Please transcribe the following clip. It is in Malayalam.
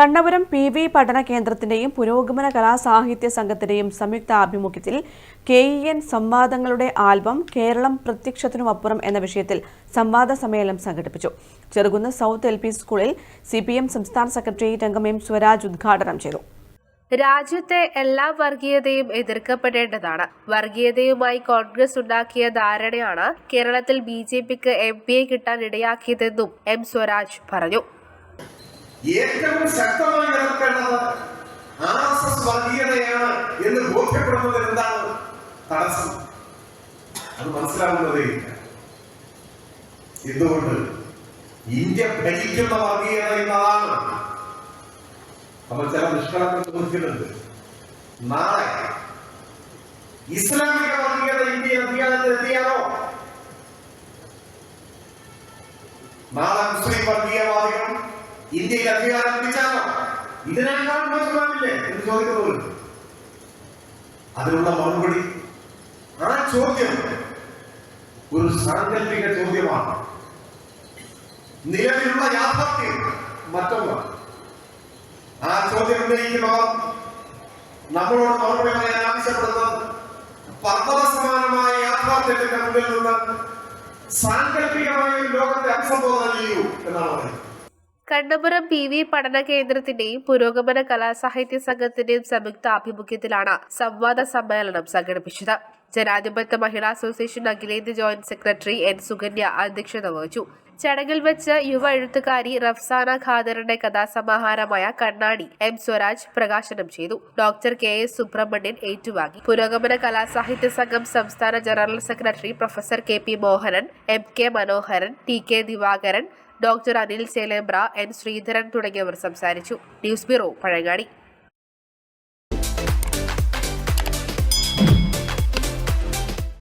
കണ്ണപുരം പി വി പഠന കേന്ദ്രത്തിന്റെയും പുരോഗമന കലാസാഹിത്യ സംഘത്തിന്റെയും സംയുക്ത ആഭിമുഖ്യത്തിൽ കെ ഇ എൻ സംവാദങ്ങളുടെ ആൽബം കേരളം പ്രത്യക്ഷത്തിനുമപ്പുറം എന്ന വിഷയത്തിൽ സംവാദ സമ്മേളനം സംഘടിപ്പിച്ചു. ചെറുകുന്ന് സൗത്ത് എൽ പി സ്കൂളിൽ സി പി എം സംസ്ഥാന സെക്രട്ടറി രംഗമേം സ്വരാജ് ഉദ്ഘാടനം ചെയ്തു. രാജ്യത്തെ എല്ലാ വർഗീയതയും എതിർക്കപ്പെടേണ്ടതാണ്. വർഗീയതയുമായി കോൺഗ്രസ് ഉണ്ടാക്കിയ ധാരണയാണ് കേരളത്തിൽ ബി ജെ പിക്ക് എം പിയെ കിട്ടാൻ ഇടയാക്കിയതെന്നും എം സ്വരാജ് പറഞ്ഞു. ഏറ്റവും ശക്തമായി എതിർക്കേണ്ടത് ആർ എസ് എസ് വർഗീയതയാണ് എന്ന് ബോധ്യപ്പെടുന്നത് എന്താണ്? തടസ്സം. അത് മനസ്സിലാവുന്നതേ ഇല്ല. എന്തുകൊണ്ട്? ഇന്ത്യ ഭരിക്കുന്ന വർഗീയത എന്നതാണ്. നമ്മൾ ചില നിഷ്കളങ്കം ചോദിക്കുന്നുണ്ട് നാളെ ഇസ്ലാമിക വർഗീയത ഇന്ത്യ അധികാരത്തിൽ എത്തിയാലോ? നാളെ മുസ്ലിം വർഗീയവാദികൾ ഇന്ത്യയിൽ അധികാരം എത്തിച്ചാലോ ഇതിനേക്കാൾ മോശമാവില്ലേ? എന്ന് ചോദിക്കുന്നുണ്ട് അതിനുള്ള മറുപടി. ആ ചോദ്യം ഒരു സാങ്കല്പിക ചോദ്യമാണ്. നിലവിലുള്ള യാഥാർത്ഥ്യം മറ്റൊന്നാണ്. ആ ചോദ്യം ഉന്നയിക്കുന്നവർ നമ്മളോട് മറുപടി പറയാൻ ആവശ്യപ്പെടുന്നത് പർവത സമാനമായ യാഥാർത്ഥ്യത്തിന്റെ മുന്നിൽ നിന്ന് സാങ്കല്പികമായ ലോകത്തെ അഭിസംബോധന ചെയ്യൂ എന്നാണ് പറയുന്നത്. കണ്ണപുരം പി വി പഠന കേന്ദ്രത്തിന്റെയും പുരോഗമന കലാസാഹിത്യ സംഘത്തിന്റെയും സംയുക്ത ആഭിമുഖ്യത്തിലാണ് സംവാദ സമ്മേളനം സംഘടിപ്പിച്ചത്. ജനാധിപത്യ മഹിളാ അസോസിയേഷൻ അഖിലേന്ത്യ ജോയിന്റ് സെക്രട്ടറി എൻ. സുകന്യ അധ്യക്ഷത വഹിച്ചു. ചടങ്ങിൽ വെച്ച് യുവ എഴുത്തുകാരി റഫ്സാന ഖാദറിന്റെ കഥാസമാഹാരമായ കണ്ണാടി എം. സ്വരാജ് പ്രകാശനം ചെയ്തു. Doctor K. എസ്. സുബ്രഹ്മണ്യൻ ഏറ്റുവാങ്ങി. പുരോഗമന കലാസാഹിത്യ സംഘം സംസ്ഥാന general secretary professor K. P. Mohanan M. K. Manoharan T. K. Divakaran doctor Anil Chelembra N Sreedharan തുടങ്ങിയവർ സംസാരിച്ചു. News bureau Pazhangadi